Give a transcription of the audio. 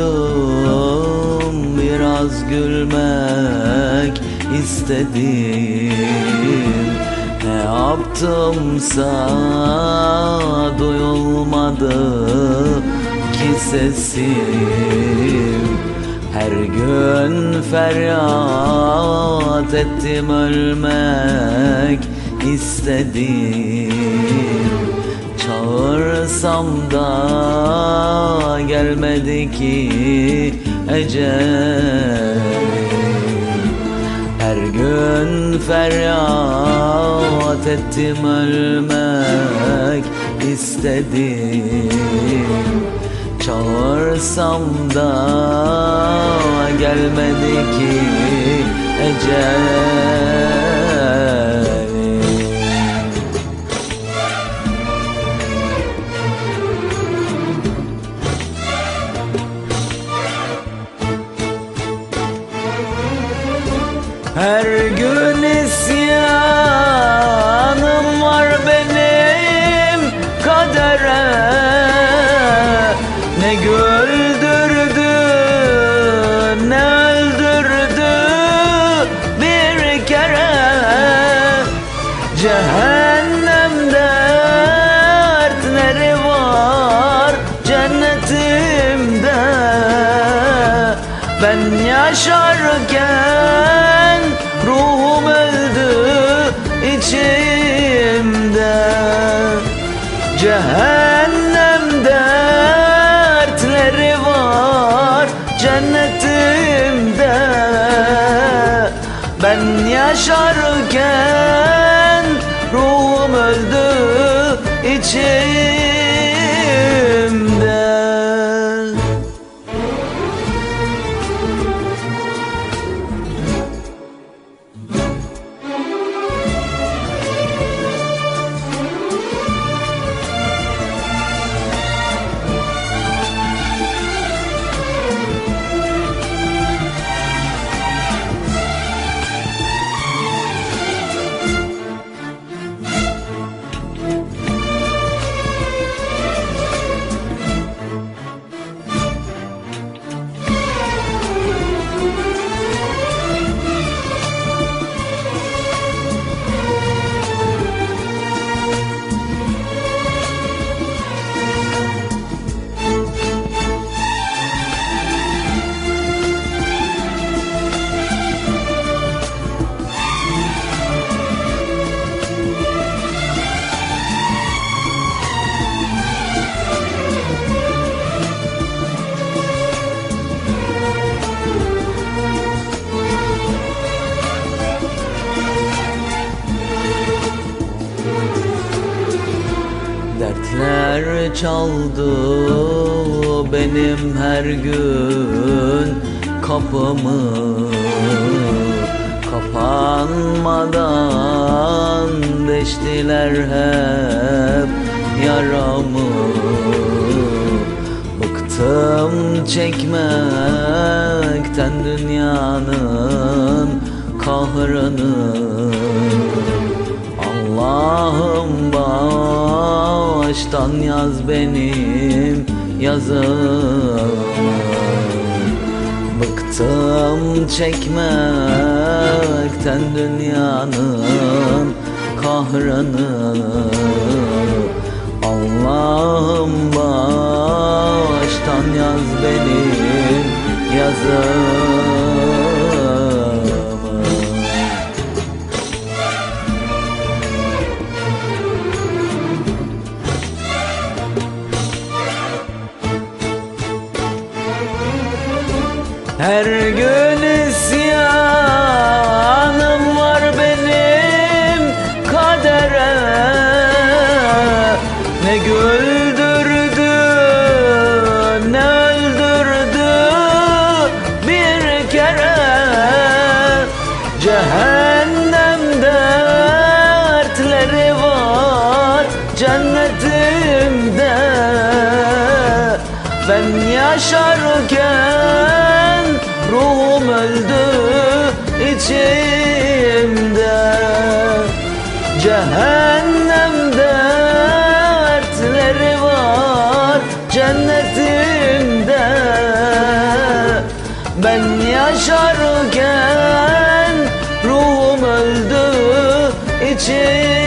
ağladım Biraz gülmek istedim. Ne yaptımsa duyulmadı ki sesim. Her gün feryat ettim ölmek istedim Çağırsam da gelmedi ki ecel Her gün feryat ettim ölmek istedim. Çağırsam da gelmedi ki ecel Cehennemde dertleri var cennetimde. Ben yaşarken ruhum öldü içimde. Cehennem dertleri var cennetimde. Ben yaşarken ruhum öldü içimde Dertler çaldı benim her gün kapımı. Kapanmadan deştiler hep yaramı. Bıktım çekmekten dünyanın kahrını. Allah'ım baştan yaz benim yazımı Bıktım çekmekten dünyanın kahrını. Allah'ım baştan yaz benim yazımı kere Cehennem dertleri var cennetimde. Ben yaşarken ruhum öldü içimde Ben yaşarken ruhum öldü için